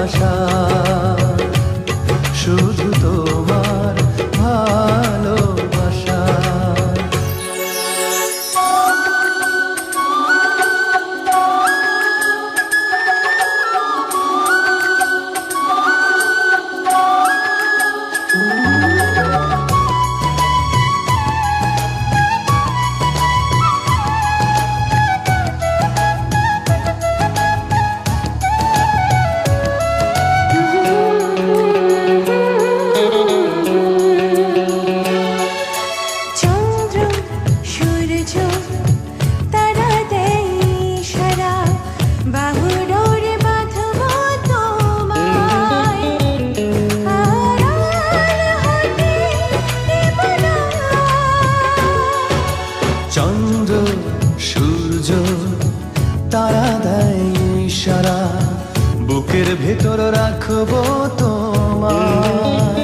ভাষা তারা দেয় ইশারা। বুকের ভেতর রাখব তোমার